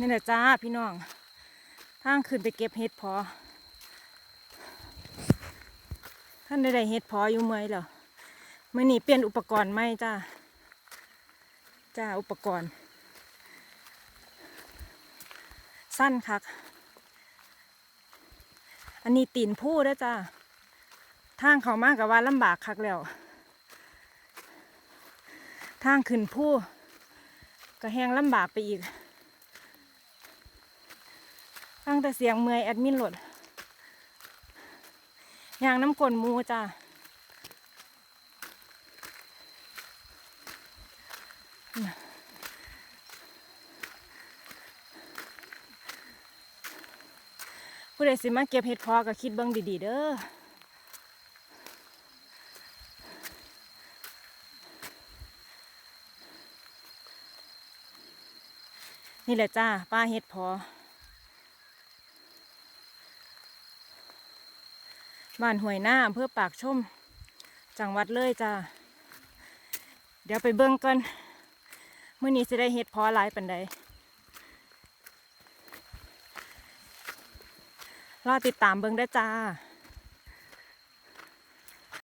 นี่แหละจ้าพี่น้อง ทางขึ้นไปเก็บเห็ดพอ ท่านได้ได้เห็ดพออยู่เมื่อยเหรอเมื่อนี้เปลี่ยนอุปกรณ์ใหมจ้าจ้าอุปกรณ์ สั้นคัก อันนี้ตีนผู้ด้จ้าทางเขามากกับว่าลำบากคักแล้ว ทางขึ้นผู้ก็แห้งลำบากไปอีก งแต่เสียงเมื่อยแอดมินโหลดยางน้ำกลนมูจ้าผู้ใดสิมาเก็บเห็ดพอก็คิดเบิ่งดีๆเด้อนี่แหละจ้าป้าเห็ดพอ บ้านห้วยหน้าอำเพื่อปากชม จังหวัดเลยจ้าเดี๋ยวไปเบิ่งกันเมื่อนี้จะได้เห็ดพอหลายปันใดรอติดตามเบิ่งได้จ้า